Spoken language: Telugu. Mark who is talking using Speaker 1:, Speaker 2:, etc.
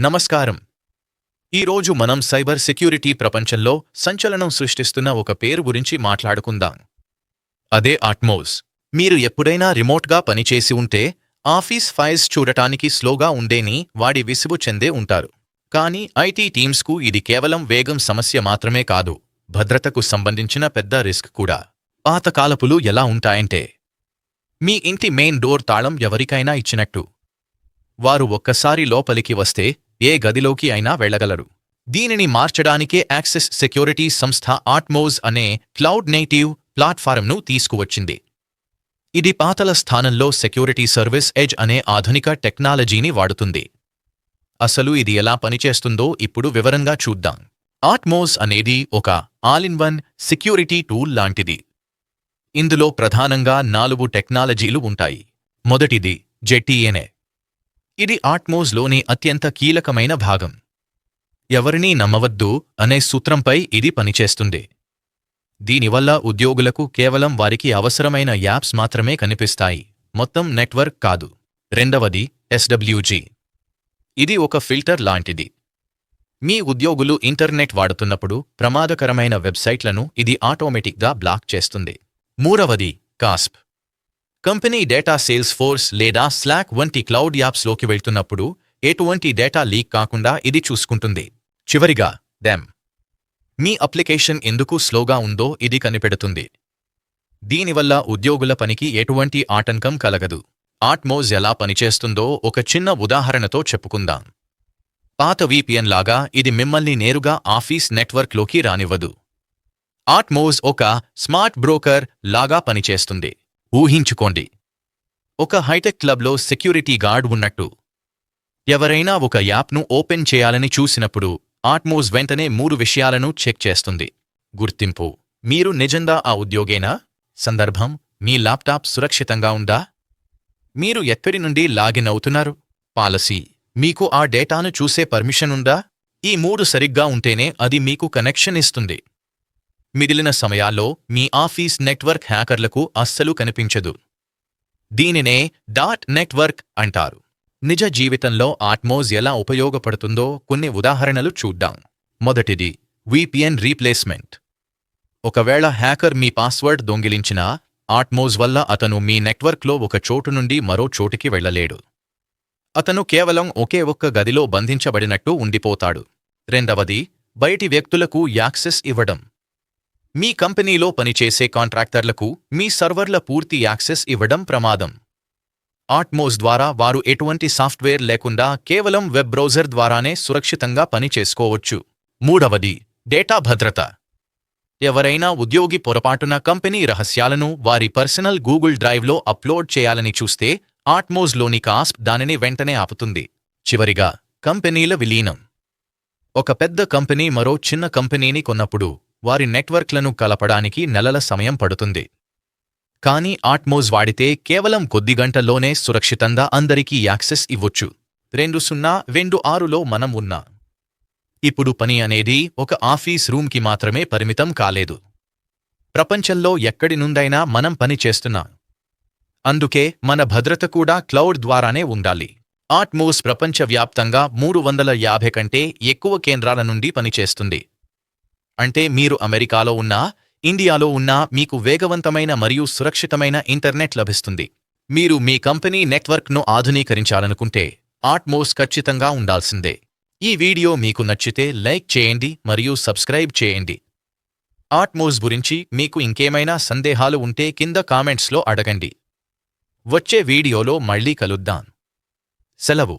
Speaker 1: నమస్కారం. ఈరోజు మనం సైబర్ సెక్యూరిటీ ప్రపంచంలో సంచలనం సృష్టిస్తున్న ఒక పేరు గురించి మాట్లాడుకుందాం. అదే ఆట్మోస్. మీరు ఎప్పుడైనా రిమోట్గా పనిచేసి ఉంటే ఆఫీస్ ఫైల్స్ చూడటానికి స్లోగా ఉండేని వాడి విసుగు చెందే ఉంటారు. కానీ ఐటీ టీమ్స్కు ఇది కేవలం వేగం సమస్య మాత్రమే కాదు భద్రతకు సంబంధించిన పెద్ద రిస్క్ కూడా. పాతకాలపులు ఎలా ఉంటాయంటే మీ ఇంటి మెయిన్ డోర్ తాళం ఎవరికైనా ఇచ్చినట్టు. వారు ఒక్కసారి లోపలికి వస్తే ఏ గదిలోకి అయినా వెళ్ళగలరు. దీనిని మార్చడానికే యాక్సెస్ సెక్యూరిటీ సంస్థ ఆట్మోజ్ అనే క్లౌడ్ నేటివ్ ప్లాట్ఫారంను తీసుకువచ్చింది. ఇది పాతల స్థానంలో సెక్యూరిటీ సర్వీస్ ఎడ్జ్ అనే ఆధునిక టెక్నాలజీని వాడుతుంది. అసలు ఇది ఎలా పనిచేస్తుందో ఇప్పుడు వివరంగా చూద్దాం. ఆట్మోస్ అనేది ఒక all in one security tool లాంటిది. ఇందులో ప్రధానంగా నాలుగు టెక్నాలజీలు ఉంటాయి. మొదటిది జెట్టీఎన్ఏ ఇది ఆట్మోజ్లోని అత్యంత కీలకమైన భాగం. ఎవరినీ నమ్మవద్దు అనే సూత్రంపై ఇది పనిచేస్తుంది. దీనివల్ల ఉద్యోగులకు కేవలం వారికి అవసరమైన యాప్స్ మాత్రమే కనిపిస్తాయి. మొత్తం నెట్వర్క్ కాదు. రెండవది ఎస్డబ్ల్యూజీ. ఇది ఒక ఫిల్టర్ లాంటిది. మీ ఉద్యోగులు ఇంటర్నెట్ వాడుతున్నప్పుడు ప్రమాదకరమైన వెబ్సైట్లను ఇది ఆటోమేటిక్గా బ్లాక్ చేస్తుంది. మూడవది కాస్ప్. కంపెనీ డేటా సేల్స్ ఫోర్స్ లేదా స్లాక్ వంటి క్లౌడ్ యాప్స్లోకి వెళ్తున్నప్పుడు ఎటువంటి డేటా లీక్ కాకుండా ఇది చూసుకుంటుంది. చివరిగా డ్యామ్ మీ అప్లికేషన్ ఎందుకు స్లోగా ఉందో ఇది కనిపెడుతుంది. దీనివల్ల ఉద్యోగుల పనికి ఎటువంటి ఆటంకం కలగదు. ఆట్మోజ్ ఎలా పనిచేస్తుందో ఒక చిన్న ఉదాహరణతో చెప్పుకుందాం. పాత విపిఎన్ లాగా ఇది మిమ్మల్ని నేరుగా ఆఫీస్ నెట్వర్క్లోకి రానివ్వదు. ఆట్మోజ్ ఒక స్మార్ట్ బ్రోకర్ లాగా పనిచేస్తుంది. ఊహించుకోండి. ఒక హైటెక్ క్లబ్లో సెక్యూరిటీ గార్డ్ ఉన్నట్టు. ఎవరైనా ఒక యాప్ను ఓపెన్ చేయాలని చూసినప్పుడు ఆట్మోజ్ వెంటనే మూడు విషయాలను చెక్ చేస్తుంది. గుర్తింపు. మీరు నిజంగా ఆ ఉద్యోగేనా? సందర్భం. మీ ల్యాప్టాప్ సురక్షితంగా ఉందా? మీరు ఎక్కడి నుండి లాగిన్ అవుతున్నారు? పాలసీ. మీకు ఆ డేటాను చూసే పర్మిషన్ ఉందా? ఈ మూడు సరిగ్గా ఉంటేనే అది మీకు కనెక్షన్ ఇస్తుంది. మిగిలిన సమయాల్లో మీ ఆఫీస్ నెట్వర్క్ హ్యాకర్లకు అస్సలు కనిపించదు. దీనినే డాట్ నెట్వర్క్ అంటారు. నిజ జీవితంలో ఆట్మోజ్ ఎలా ఉపయోగపడుతుందో కొన్ని ఉదాహరణలు చూద్దాం. మొదటిది విపిఎన్ రీప్లేస్మెంట్ ఒకవేళ హ్యాకర్ మీ పాస్వర్డ్ దొంగిలించినా ఆట్మోజ్ వల్ల అతను మీ నెట్వర్క్లో ఒక చోటు నుండి మరో చోటికి వెళ్ళలేడు. అతను కేవలం ఒకే ఒక్క గదిలో బంధించబడినట్టు ఉండిపోతాడు. రెండవది బయటి వ్యక్తులకు యాక్సెస్ ఇవ్వడం. మీ కంపెనీలో పనిచేసే కాంట్రాక్టర్లకు మీ సర్వర్ల పూర్తి యాక్సెస్ ఇవ్వడం ప్రమాదం. ఆట్మోస్ ద్వారా వారు ఎటువంటి సాఫ్ట్వేర్ లేకుండా కేవలం వెబ్ బ్రౌజర్ ద్వారానే సురక్షితంగా పని చేసుకోవచ్చు. మూడవది డేటా భద్రత. ఎవరైనా ఉద్యోగి పొరపాటున కంపెనీ రహస్యాలను వారి పర్సనల్ గూగుల్ డ్రైవ్లో అప్లోడ్ చేయాలని చూస్తే ఆట్మోజ్లోని కాస్ప్ దానిని వెంటనే ఆపుతుంది. చివరిగా కంపెనీల విలీనం. ఒక పెద్ద కంపెనీ మరో చిన్న కంపెనీని కొన్నప్పుడు వారి నెట్వర్క్లను కలపడానికి నెలల సమయం పడుతుంది. కానీ ఆట్మోజ్ వాడితే కేవలం కొద్ది గంటల్లోనే సురక్షితంగా అందరికీ యాక్సెస్ ఇవ్వొచ్చు. రెండు సున్నా రెండు ఆరులో మనం ఉన్నా. ఇప్పుడు పని అనేది ఒక ఆఫీస్ రూమ్కి మాత్రమే పరిమితం కాలేదు. ప్రపంచంలో ఎక్కడి నుండైనా మనం పని చేస్తున్నాం. అందుకే మన భద్రత కూడా క్లౌడ్ ద్వారానే ఉండాలి. ఆట్మోస్ ప్రపంచవ్యాప్తంగా మూడు వందల యాభై కంటే ఎక్కువ కేంద్రాల నుండి పనిచేస్తుంది. అంటే మీరు అమెరికాలో ఉన్నా ఇండియాలో ఉన్నా మీకు వేగవంతమైన మరియు సురక్షితమైన ఇంటర్నెట్ లభిస్తుంది. మీరు మీ కంపెనీ నెట్వర్క్ను ఆధునీకరించాలనుకుంటే ఆట్మోస్ ఖచ్చితంగా ఉండాల్సిందే. ఈ వీడియో మీకు నచ్చితే లైక్ చేయండి మరియు సబ్స్క్రైబ్ చేయండి. ఆట్మోస్ గురించి మీకు ఇంకేమైనా సందేహాలు ఉంటే కింద కామెంట్స్లో అడగండి. వచ్చే వీడియోలో మళ్ళీ కలుద్దాం. సెలవు.